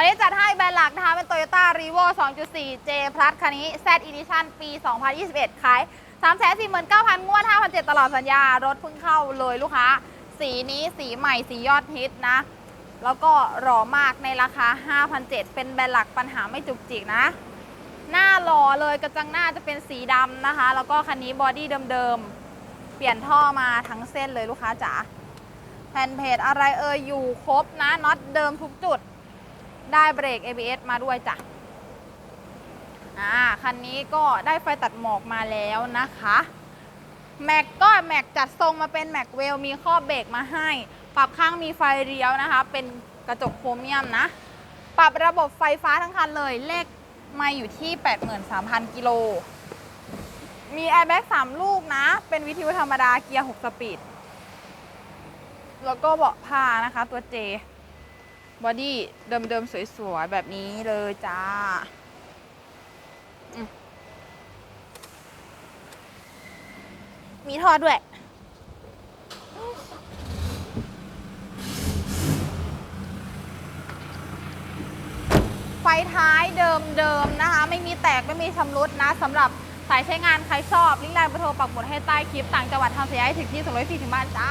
วันนี้จัดให้แบรนด์หลักนะคะ เป็น Toyota r e v o 2.4 J Plus คันนี้ Z Edition ปี 2021 ขาย 349,000 งวด 5,700 ตลอดสัญญา รถเพิ่งเข้าเลยลูกค้า สีนี้สีใหม่สียอดฮิตนะ แล้วก็หล่อมากในราคา 5,700 เป็นแบรนด์หลักปัญหาไม่จุกจิกนะ หน้าหล่อเลยกระจังหน้าจะเป็นสีดำนะคะ แล้วก็คันนี้บอดี้เดิมๆ เปลี่ยนท่อมาทั้งเส้นเลยลูกค้าจ๋าแผ่นเพจอะไรเอ่ยอยู่ครบนะน็อตเดิมทุกจุด ได้เบรก ABS มาด้วยจ้ะอ่าคันนี้ก็ได้ไฟตัดหมอกมาแล้วนะคะแม็กก็แม็กจัดทรงมาเป็นแม็กเวลมีข้อบเบรกมาให้ ปรับข้างมีไฟเลี้ยวนะคะ เป็นกระจกโครเมียมนะ ปรับระบบไฟฟ้าทั้งคันเลยเลขมาอยู่ที่ 83,000 กิโล มีแอร์แบ็ก3ลูกนะ เป็นวิทยุธรรมดาเกียร์ 6 สปีด แล้วก็เบาะผ้านะคะตัวเจ บอดี้เดิมๆ สวยๆ แบบนี้เลยจ้ามมีท่อด้วย ไฟท้ายเดิมๆ นะคะ ไม่มีแตก ไม่มีชำรุดนะสำหรับสายใช้งานใครชอบ ลิงก์ไลน์เบอร์โทรปักหมุดให้ใต้คลิป ต่างจังหวัดทำเสียให้ถึงที่ส่งรถฟรีถึงบ้านจ้า